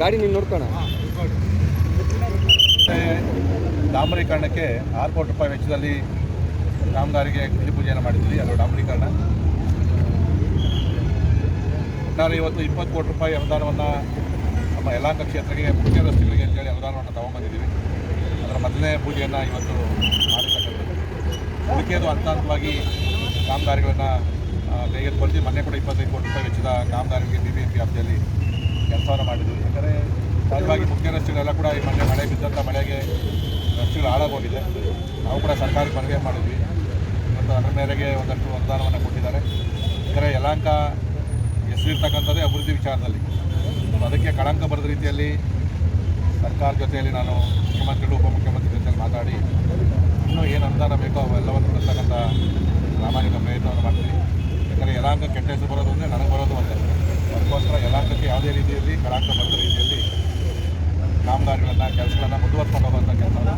ಗಾಡಿ ನೀನು ನೋಡ್ಕೋಣ. ಡಾಂಬರೀಕರಣಕ್ಕೆ ಆರು ಕೋಟಿ ರೂಪಾಯಿ ವೆಚ್ಚದಲ್ಲಿ ಕಾಮಗಾರಿಗೆ ಪೂಜೆಯನ್ನು ಮಾಡಿದ್ವಿ ಅದು ಡಾಂಬರೀಕರಣ. ಒಟ್ಟಾರೆ ಇವತ್ತು ಇಪ್ಪತ್ತು ಕೋಟಿ ರೂಪಾಯಿ ಅನುದಾನವನ್ನು ನಮ್ಮ ಯಲಾಂಕ ಕ್ಷೇತ್ರಕ್ಕೆ, ಮುಖ್ಯ ರಸ್ತೆಗಳಿಗೆ ಅಂತೇಳಿ ಅನುದಾನವನ್ನು ತಗೊಂಬಂದಿದ್ದೀವಿ. ಅದರ ಮೊದಲನೇ ಪೂಜೆಯನ್ನು ಇವತ್ತು ಮಾಡಿರ್ತಕ್ಕಂಥದ್ದು ಉಳಿಕೆಯದು ಹಂತ ಹಂತವಾಗಿ ಕಾಮಗಾರಿಗಳನ್ನು ಕೈಗೆತ್ತಿಕೊಳ್ತೀವಿ ಮೊನ್ನೆ ಕೂಡ ಇಪ್ಪತ್ತೈದು ಕೋಟಿ ರೂಪಾಯಿ ವೆಚ್ಚದ ಕಾಮಗಾರಿಗೆ ಬಿ ಬಿ ಎಂ ಪಿ ವ್ಯಾಪ್ತಿಯಲ್ಲಿ ಕೆಲಸವನ್ನು ಮಾಡಿದ್ವಿ ಯಾಕಂದರೆ ಸಹಜವಾಗಿ ಮುಖ್ಯ ರಸ್ತೆಗಳೆಲ್ಲ ಕೂಡ ಈ ಮೊನ್ನೆ ಮಳೆ ಬಿದ್ದಂಥ ಮಳೆಗೆ ರಸ್ತೆಗಳು ಹಾಳಾಗೋಗಿದೆ. ನಾವು ಕೂಡ ಸರ್ಕಾರಕ್ಕೆ ಮನವಿ ಮಾಡಿದ್ವಿ. ಮತ್ತು ಅದರ ಮೇರೆಗೆ ಒಂದಷ್ಟು ಅನುದಾನವನ್ನು ಕೊಟ್ಟಿದ್ದಾರೆ. ಯಾಕಂದರೆ ಯಲಾಂಕ ಹೆಸರಿರ್ತಕ್ಕಂಥದ್ದೇ ಅಭಿವೃದ್ಧಿ ವಿಚಾರದಲ್ಲಿ. ಅದಕ್ಕೆ ಕಳಂಕ ಬರದ ರೀತಿಯಲ್ಲಿ ಸರ್ಕಾರ ಜೊತೆಯಲ್ಲಿ ನಾನು ಮುಖ್ಯಮಂತ್ರಿಗಳು ಉಪಮುಖ್ಯಮಂತ್ರಿ ಜೊತೆಯಲ್ಲಿ ಮಾತಾಡಿ ಅನುದಾನ ಬೇಕೋ ಅವೆಲ್ಲವನ್ನು ಕೊಡ್ತಕ್ಕಂಥ ಪ್ರಾಮಾಣಿಕ ಪ್ರಯತ್ನವನ್ನು ಮಾಡ್ತೀವಿ. ಯಾಕಂದರೆ ಯಲಾಂಕ ಕೆಟ್ಟ ಹೆಸರು ಬರೋದು ಅಂದರೆ ನನಗೆ ಬರೋದು ಒಂದೇ. ಅದಕ್ಕೋಸ್ಕರ ಯಲಾಂಕಕ್ಕೆ ಯಾವುದೇ ರೀತಿಯಲ್ಲಿ ಕಳಾಂಕ ಬರದ ರೀತಿಯಲ್ಲಿ ಕಾಮಗಾರಿಗಳನ್ನು, ಕೆಲಸಗಳನ್ನು ಮುಂದುವರ್ಸ್ಕೊಂಡು ಹೋಗುವಂಥ ಮಾಡ್ತೀನಿ